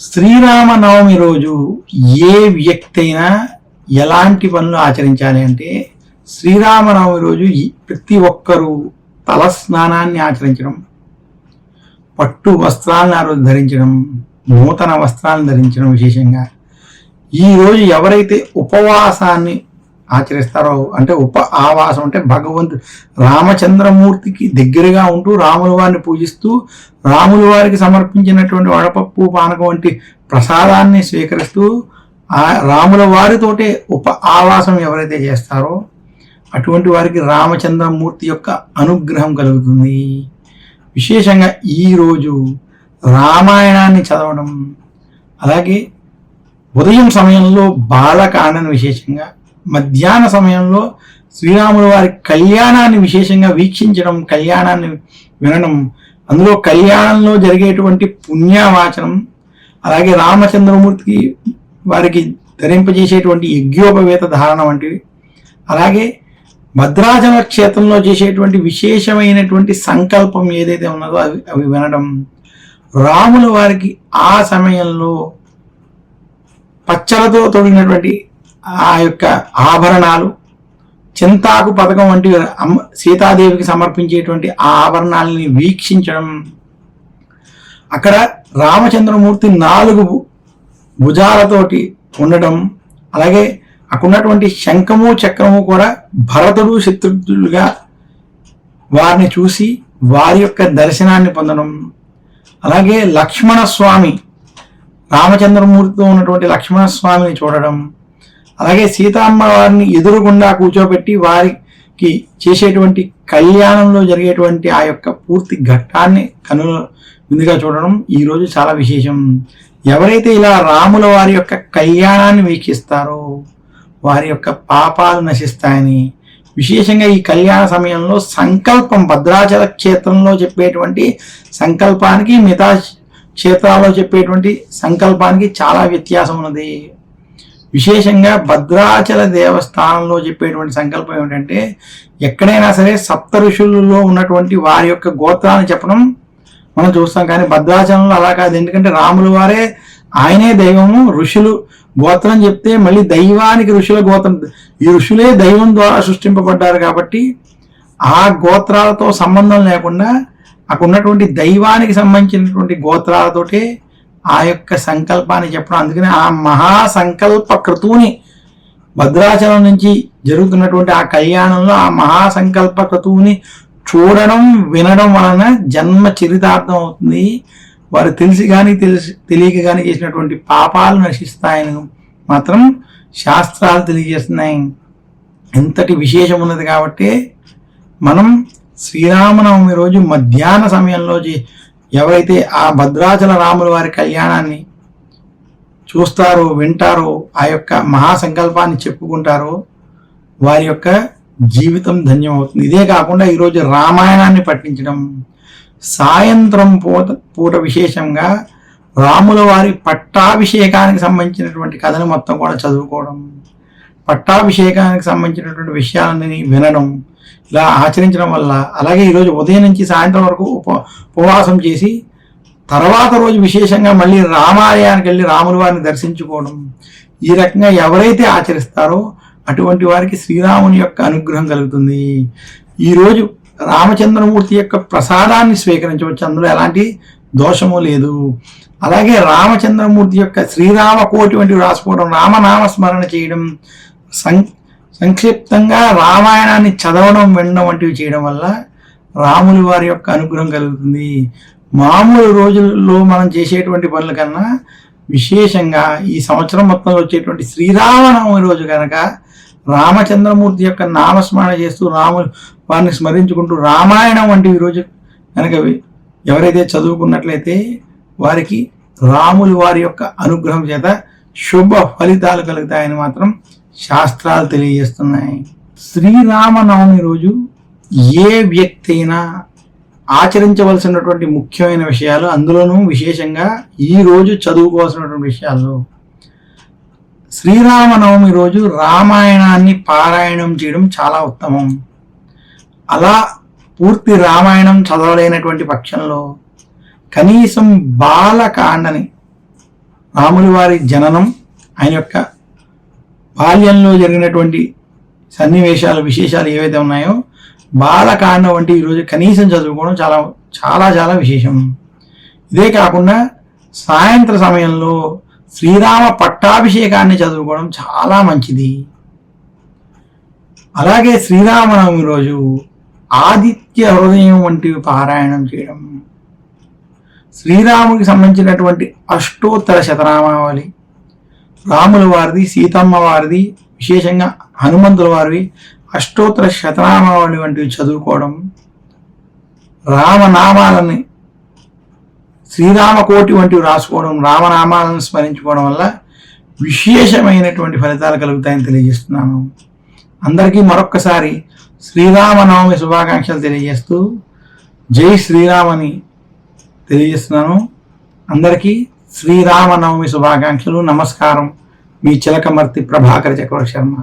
శ్రీరామనవమి రోజు ఏ వ్యక్తి అయినా ఎలాంటి పనులు ఆచరించాలి అంటే శ్రీరామనవమి రోజు ప్రతి ఒక్కరూ తల స్నానాన్ని ఆచరించడం పట్టు వస్త్రాలను ఆ రోజు ధరించడం నూతన వస్త్రాలను ధరించడం విశేషంగా. ఈరోజు ఎవరైతే ఉపవాసాన్ని ఆచరిస్తారో? అంటే ఉప ఆవాసం అంటే భగవంతు రామచంద్రమూర్తికి దగ్గరగా ఉంటూ రాముల వారిని పూజిస్తూ రాముల వారికి సమర్పించినటువంటి వడపప్పు పానకం వంటి ప్రసాదాన్ని స్వీకరిస్తూ ఆ రాముల వారితోటే ఉప ఆవాసం ఎవరైతే చేస్తారో అటువంటి వారికి రామచంద్రమూర్తి యొక్క అనుగ్రహం కలుగుతుంది. విశేషంగా ఈరోజు రామాయణాన్ని చదవడం అలాగే ఉదయం సమయంలో బాలకాండను విశేషంగా మధ్యాహ్న సమయంలో శ్రీరాములు వారి కళ్యాణాన్ని విశేషంగా వీక్షించడం కళ్యాణాన్ని వినడం అందులో కళ్యాణంలో జరిగేటువంటి పుణ్యవాచనం అలాగే రామచంద్రమూర్తికి వారికి ధరింపజేసేటువంటి యజ్ఞోపవేత ధారణ వంటివి అలాగే భద్రాచల క్షేత్రంలో చేసేటువంటి విశేషమైనటువంటి సంకల్పం ఏదైతే ఉన్నదో అవి అవి వినడం. రాముల వారికి ఆ సమయంలో పచ్చలతో తొడిగినటువంటి ఆ యొక్క ఆభరణాలు చింతాకు పథకం వంటి అమ్మ సీతాదేవికి సమర్పించేటువంటి ఆ ఆభరణాలని వీక్షించడం. అక్కడ రామచంద్రమూర్తి నాలుగు భుజాలతోటి ఉండడం అలాగే అక్కడ ఉన్నటువంటి శంఖము చక్రము కూడా భరతుడు శత్రుఘ్నులుగా వారిని చూసి వారి యొక్క దర్శనాన్ని పొందడం. అలాగే లక్ష్మణస్వామి రామచంద్రమూర్తితో ఉన్నటువంటి లక్ష్మణ స్వామిని చూడడం. అలాగే సీతమ్మ వారిని ఎదురుగుండా కూర్చోబెట్టి వారికి చేసేటువంటి కళ్యాణంలో జరిగేటువంటి ఆ యొక్క పూర్తి ఘట్టాన్ని కనుల ముందుగా చూడడం ఈరోజు చాలా విశేషం. ఎవరైతే ఇలా రాముల వారి యొక్క కళ్యాణాన్ని వీక్షిస్తారో వారి యొక్క పాపాలు నశిస్తాయని విశేషంగా ఈ కళ్యాణ సమయంలో సంకల్పం భద్రాచల క్షేత్రంలో చెప్పేటువంటి సంకల్పానికి మిగతా క్షేత్రాల్లో చెప్పేటువంటి సంకల్పానికి చాలా వ్యత్యాసం ఉన్నది. విశేషంగా భద్రాచల దేవస్థానంలో చెప్పేటువంటి సంకల్పం ఏమిటంటే ఎక్కడైనా సరే సప్త ఋషులలో ఉన్నటువంటి వారి యొక్క గోత్రాన్ని చెప్పడం మనం చూస్తాం. కానీ భద్రాచలంలో అలా కాదు. ఎందుకంటే రాములు వారే ఆయనే దైవము ఋషులు గోత్రం చెప్తే మళ్ళీ దైవానికి ఋషుల గోత్రం. ఈ ఋషులే దైవం ద్వారా సృష్టింపబడ్డారు కాబట్టి ఆ గోత్రాలతో సంబంధం లేకుండా అక్కడ ఉన్నటువంటి దైవానికి సంబంధించినటువంటి గోత్రాలతోటే ఆ యొక్క సంకల్పాన్ని చెప్పడం. అందుకని ఆ మహాసంకల్ప క్రతువుని భద్రాచలం నుంచి జరుగుతున్నటువంటి ఆ కళ్యాణంలో ఆ మహాసంకల్ప క్రతువుని చూడడం వినడం వలన జన్మ చరితార్థం అవుతుంది. వారు తెలిసి కానీ తెలిసి తెలియక కానీ చేసినటువంటి పాపాలు నశిస్తాయని మాత్రం శాస్త్రాలు తెలియజేస్తున్నాయి. ఎంతటి విశేషం ఉన్నది కాబట్టి మనం శ్రీరామనవమి రోజు మధ్యాహ్న సమయంలో చే- ఎవరైతే ఆ భద్రాచల రాముల వారి కళ్యాణాన్ని చూస్తారో వింటారో ఆ యొక్క మహాసంకల్పాన్ని చెప్పుకుంటారో వారి యొక్క జీవితం ధన్యమవుతుంది. ఇదే కాకుండా ఈరోజు రామాయణాన్ని పఠించడం సాయంత్రం పూట పూట విశేషంగా రాముల వారి పట్టాభిషేకానికి సంబంధించినటువంటి కథను మొత్తం కూడా చదువుకోవడం పట్టాభిషేకానికి సంబంధించినటువంటి విషయాలని వినడం ఇలా ఆచరించడం వల్ల అలాగే ఈరోజు ఉదయం నుంచి సాయంత్రం వరకు ఉప ఉపవాసం చేసి తర్వాత రోజు విశేషంగా మళ్ళీ రామాలయానికి వెళ్ళి రాముల వారిని దర్శించుకోవడం ఈ రకంగా ఎవరైతే ఆచరిస్తారో అటువంటి వారికి శ్రీరాముని యొక్క అనుగ్రహం కలుగుతుంది. ఈరోజు రామచంద్రమూర్తి యొక్క ప్రసాదాన్ని స్వీకరించవచ్చు. అందులో ఎలాంటి దోషము లేదు. అలాగే రామచంద్రమూర్తి యొక్క శ్రీరామ కోటి వంటివి రాసుకోవడం రామనామ స్మరణ చేయడం సం సంక్షిప్తంగా రామాయణాన్ని చదవడం వినడం వంటివి చేయడం వల్ల రాములు వారి యొక్క అనుగ్రహం కలుగుతుంది. మామూలు రోజుల్లో మనం చేసేటువంటి పనుల కన్నా విశేషంగా ఈ సంవత్సరం మొత్తంలో వచ్చేటువంటి శ్రీరామనవమి రోజు కనుక రామచంద్రమూర్తి యొక్క నామస్మరణ చేస్తూ రాములు వారిని స్మరించుకుంటూ రామాయణం వంటి ఈరోజు కనుక ఎవరైతే చదువుకున్నట్లయితే వారికి రాములు వారి యొక్క అనుగ్రహం చేత శుభ ఫలితాలు కలుగుతాయని మాత్రం శాస్త్రాలు తెలియజేస్తున్నాయి. శ్రీరామనవమి రోజు ఏ వ్యక్తి అయినా ఆచరించవలసినటువంటి ముఖ్యమైన విషయాలు అందులోనూ విశేషంగా ఈరోజు చదువుకోవాల్సినటువంటి విషయాలు. శ్రీరామనవమి రోజు రామాయణాన్ని పారాయణం చేయడం చాలా ఉత్తమం. అలా పూర్తి రామాయణం చదవలేనటువంటి పక్షంలో కనీసం బాలకాండని రాముల వారి జననం ఆయన యొక్క బాల్యంలో జరిగినటువంటి సన్నివేశాలు విశేషాలు ఏవైతే ఉన్నాయో బాలకాండ వంటి ఈరోజు కనీసం చదువుకోవడం చాలా చాలా చాలా విశేషం. ఇదే కాకుండా సాయంత్ర సమయంలో శ్రీరామ పట్టాభిషేకాన్ని చదువుకోవడం చాలా మంచిది. అలాగే శ్రీరామనవమి రోజు ఆదిత్య హృదయం వంటివి పారాయణం చేయడం. శ్రీరాముడికి సంబంధించినటువంటి అష్టోత్తర శతనామావళి రాముల వారిది సీతమ్మ వారిది విశేషంగా హనుమంతుల వారివి అష్టోత్తర శతనామావళి వంటివి చదువుకోవడం రామనామాలని శ్రీరామకోటి వంటివి రాసుకోవడం రామనామాలను స్మరించుకోవడం వల్ల విశేషమైనటువంటి ఫలితాలు కలుగుతాయని తెలియజేస్తున్నాను. అందరికీ మరొక్కసారి శ్రీరామనవమి శుభాకాంక్షలు తెలియజేస్తూ జై శ్రీరామని తెలియజేస్తున్నాను. అందరికీ శ్రీరామనవమి శుభాకాంక్షలు నమస్కారం. మీ చిలకమర్తి ప్రభాకర్ చక్రవర్తి శర్మ.